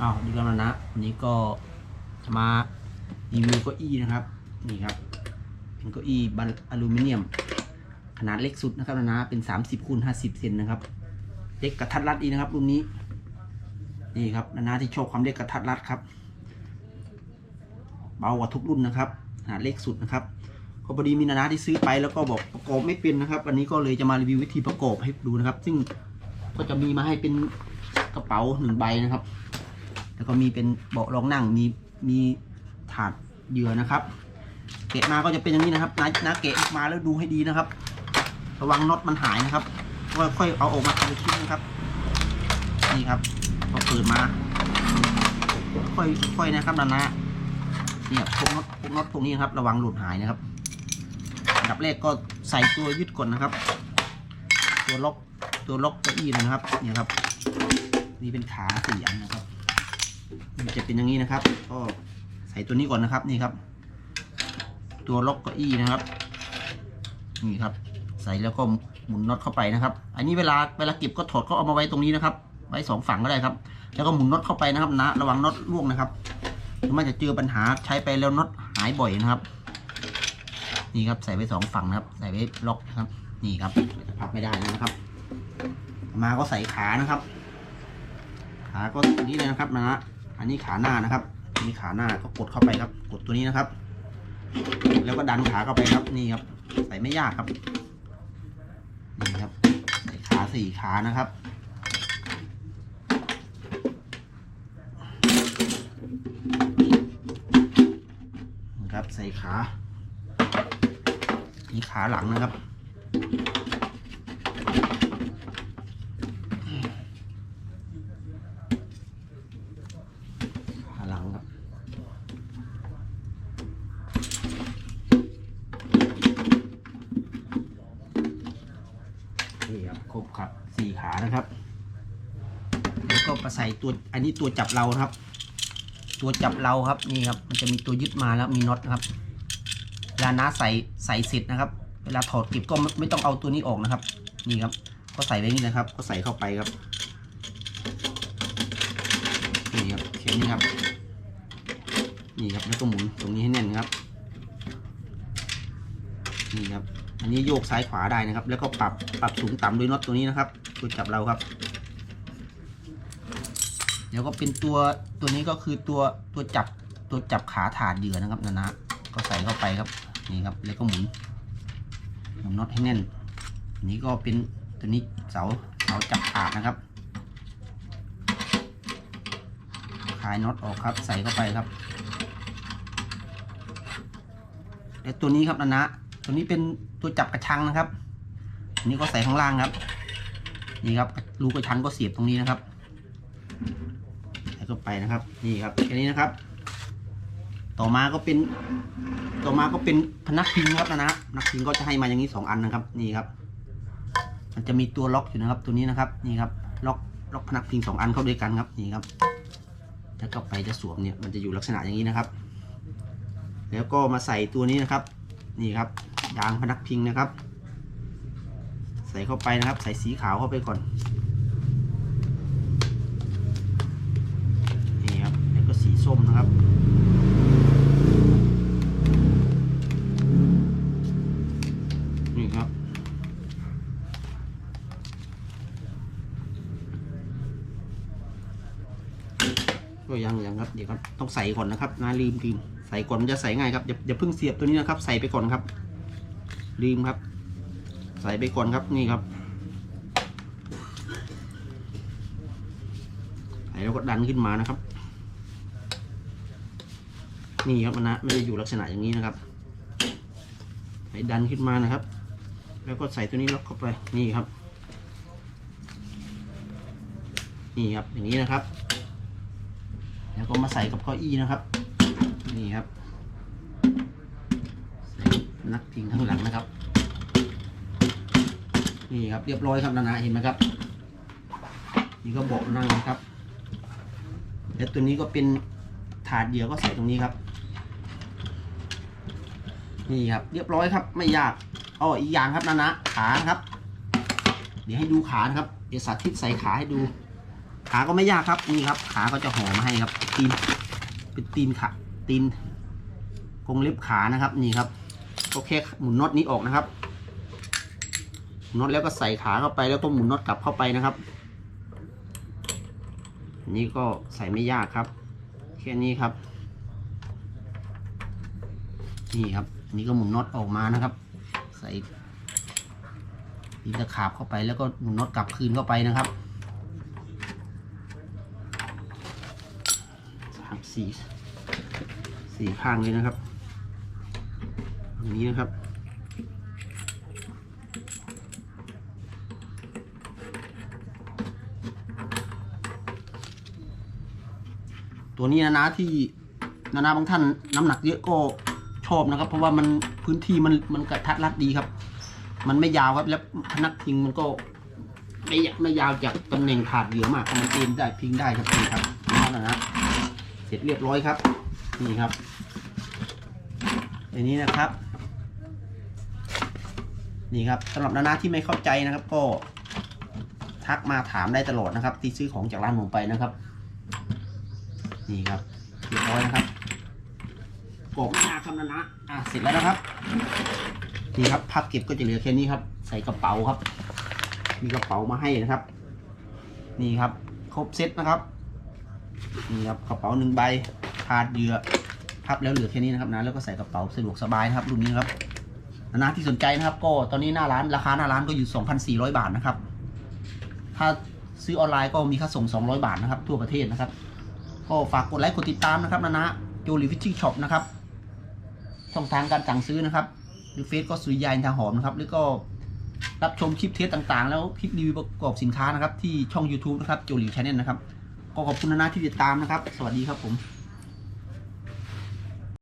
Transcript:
อ้าวดีกันแล้วนะวันนี้ก็จะมารีวิวเก้าอี้นะครับ นี่ครับ เป็นเก้าอี้บันอลูมิเนียม ขนาดเล็กสุดนะครับนะนะเป็น 30คูณ50 เซนนะครับ เล็กกระทัดรัดดีนะครับรุ่นนี้ นี่ครับนานาที่โชอบความเล็กกระทัดรัดครับ เบากว่าทุกรุ่นนะครับ ขนาดเล็กสุดนะครับก็พอดีมีนานาที่ซื้อไปแล้วก็บอกประกอบไม่เป็นนะครับ วันนี้ก็เลยจะมารีวิววิธีประกอบให้ดูนะครับ ซึ่งก็จะมีมาให้เป็นกระเป๋าหนึ่งใบนะครับ แล้วก็มีเป็นเบาะรองนั่งมีมีถาดเหยื่อนะครับ เกะมาก็จะเป็นอย่างนี้นะครับนะนะเกะออกมาแล้วดูให้ดีนะครับ ระวังน็อตมันหายนะครับก็ค่อยเอาออกมาทีละชิ้นนะครับ นี่ครับพอเปิดมา ค่อยค่อยนะครับนานาเนี่ยพวกน็อตพวกน็อตตรงนี้นะครับ ระวังหลุดหายนะครับอันดับแรกก็ใส่ตัวยึดก่อนนะครับ ตัวล็อกตัวล็อกเก้าอี้นะครับ เนี่ยครับ นี่เป็นขาสี่อันนะครับ มันจะเป็นอย่างนี้นะครับ ก็ใส่ตัวนี้ก่อนนะครับนี่ครับ ตัวล็อกเก้าอี้นะครับ นี่ครับ ใส่แล้วก็หมุนน็อตเข้าไปนะครับ อันนี้เวลาเวลาเก็บก็ถอดก็เอามาไว้ตรงนี้นะครับ ไว้สองฝั่งก็ได้ครับ แล้วก็หมุนน็อตเข้าไปนะครับนะ ระวังน็อตร่วงนะครับมันจะเจอปัญหาใช้ไปแล้วน็อตหายบ่อยนะครับ นี่ครับใส่ไว้สองฝั่งนะครับ ใส่ไว้ล็อกนะครับ นี่ครับพับไม่ได้นะครับ มาก็ใส่ขานะครับขาก็ตัวนี้เลยนะครับนะ อันนี้ขาหน้านะครับอันนี้ขาหน้าก็กดเข้าไปครับ กดตัวนี้นะครับ แล้วก็ดันขาเข้าไปครับนี่ครับ ใส่ไม่ยากครับนี่ครับใส่ขาสี่ขานะครับนะครับใส่ขานี่ขาหลังนะครับ ขาหลังครับ นี่ ครับสี่ขานะครับแล้วก็มาใส่ตัวอันนี้ตัวจับเราครับ ตัวจับเราครับนี่ครับ มันจะมีตัวยึดมาแล้วมีน็อตนะครับเวลาน้าใส่ใส่เสร็จนะครับ เวลาถอดเก็บก็ไม่ต้องเอาตัวนี้ออกนะครับ นี่ครับ ก็ใส่ไว้นี่นะครับ ก็ใส่เข้าไปครับนี่ครับแค่นี้ครับ นี่ครับแล้วก็หมุนตรงนี้ให้แน่นครับนี่ครับ อันนี้โยกซ้ายขวาได้นะครับ แล้วก็ปรับปรับสูงต่ำด้วยน็อตตัวนี้นะครับตัวจับเราครับ เดี๋ยวก็เป็นตัวตัวนี้ก็คือตัวตัวจับตัวจับขาถาดเหยื่อนะครับนะนะก็ใส่เข้าไปครับนี่ครับ แล้วก็หมุนหมุนน็อตให้แน่นนี้ก็เป็นตัวนี้เสาเสาจับถาดนะครับคลายน็อตออกครับ ใส่เข้าไปครับ แล้วตัวนี้ครับนะนะ ตัวนี้เป็นตัวจับกระชังนะครับอันนี้ก็ใส่ข้างล่างครับ นี่ครับรูกระชังก็เสียบตรงนี้นะครับใส่เข้าไปนะครับ นี่ครับแค่นี้นะครับ ต่อมาก็เป็น ต่อมาก็เป็นพนักพิงครับนะนะพนักพิงก็จะให้มาอย่างนี้สองอันนะครับ นี่ครับ มันจะมีตัวล็อกอยู่นะครับ ตัวนี้นะครับ นี่ครับ ล็อกล็อกพนักพิงสองอันเข้าด้วยกันครับ นี่ครับถ้าเข้าไปจะสวมเนี่ยมันจะอยู่ลักษณะอย่างนี้นะครับ แล้วก็มาใส่ตัวนี้นะครับ นี่ครับ ยางพนักพิงนะครับ ใส่เข้าไปนะครับ ใส่สีขาวเข้าไปก่อนนี่ครับแล้วก็สีส้มนะครับนี่ครับก็ยังยังครับเดี๋ยวครับต้องใส่ก่อนนะครับนะลืมลืมใส่ก่อนมันจะใส่ง่ายครับอย่าอย่าเพิ่งเสียบตัวนี้นะครับ ใส่ไปก่อนครับ ลืมครับ ใส่ไปก่อนครับนี่ครับใส่แล้วก็ดันขึ้นมานะครับ นี่ครับมันนะไม่ได้อยู่ลักษณะอย่างนี้นะครับใส่ดันขึ้นมานะครับ แล้วก็ใส่ตัวนี้ล็อกเข้าไปนี่ครับ นี่ครับอย่างนี้นะครับ แล้วก็มาใส่กับเก้าอี้นะครับ นี่ครับ นักพิงข้างหลังนะครับ นี่ครับเรียบร้อยครับนานาเห็นไหมครับ นี่ก็เบาะนั่งนะครับ แล้วตัวนี้ก็เป็นถาดเดียวก็ใส่ตรงนี้ครับ นี่ครับ เรียบร้อยครับไม่ยากอ๋ออีกอย่างครับนานะขาครับ เดี๋ยวให้ดูขานะครับเดี๋ยวสาธิตใส่ขาให้ดู ขาก็ไม่ยากครับนี่ครับ ขาก็จะห่อมาให้ครับตีนเป็นตีนขาตีนกรงเล็บขานะครับนี่ครับ ก็แค่หมุนน็อตนี้ออกนะครับหมุนน็อตแล้วก็ใส่ขาเข้าไปแล้วก็หมุนน็อตกลับเข้าไปนะครับอันนี้ก็ใส่ไม่ยากครับ แค่นี้ครับ นี่ครับนนี้ก็หมุนน็อตออกมานะครับ ใส่ตีนตะขาบเข้าไปแล้วก็หมุนน็อตกลับคืนเข้าไปนะครับสามสี่สี่ข้างเลยนะครับ อย่างนี้นะครับ ตัวนี้นะนะที่นานาบางท่านน้ำหนักเยอะก็ชอบนะครับ เพราะว่ามันพื้นที่มันมันกระทัดรัดดีครับ มันไม่ยาวครับแล้วพนักพิงมันก็ไม่ไม่ยาวจากตำแหน่งถาดเหลือมากมันเอ็นได้พิงได้ครับนี่ครับนั่นนะนะเสร็จเรียบร้อยครับ นี่ครับอันนี้นะครับ นี่ครับสำหรับนานาที่ไม่เข้าใจนะครับ ก็ทักมาถามได้ตลอดนะครับ ที่ซื้อของจากร้านผมไปนะครับ นี่ครับเรียบร้อยนะครับกรอบหน้าคำนะนะอะเสร็จแล้วนะครับนี่ครับพับเก็บก็จะเหลือแค่นี้ครับ ใส่กระเป๋าครับ มีกระเป๋ามาให้นะครับ นี่ครับ ครบเซตนะครับนี่ครับกระเป๋าหนึ่งใบคาดเหยื่อพับแล้วเหลือแค่นี้นะครับนะแล้วก็ใส่กระเป๋าสะดวกสบายนะครับรุ่นนี้ครับ นะที่สนใจนะครับ ก็ตอนนี้หน้าร้านราคาหน้าร้านก็อยู่ 2,400 บาทนะครับ ถ้าซื้อออนไลน์ก็มีค่าส่ง 200 บาทนะครับ ทั่วประเทศนะครับ ก็ฝากกดไลค์กดติดตามนะครับนะนะโจลีฟิชชิ่งช็อปนะครับช่องทางการสั่งซื้อนะครับหรือเฟซก็สุริยาอินทาหอมนะครับหรือก็รับชมคลิปเทสต่างๆ แล้วคลิปรีวิวประกอบสินค้านะครับ ที่ช่อง YouTube นะครับโจลิวชาแนลนะครับ ก็ขอบคุณนะนะที่ติดตามนะครับ สวัสดีครับผม